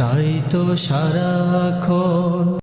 তাই তো সারাক্ষণ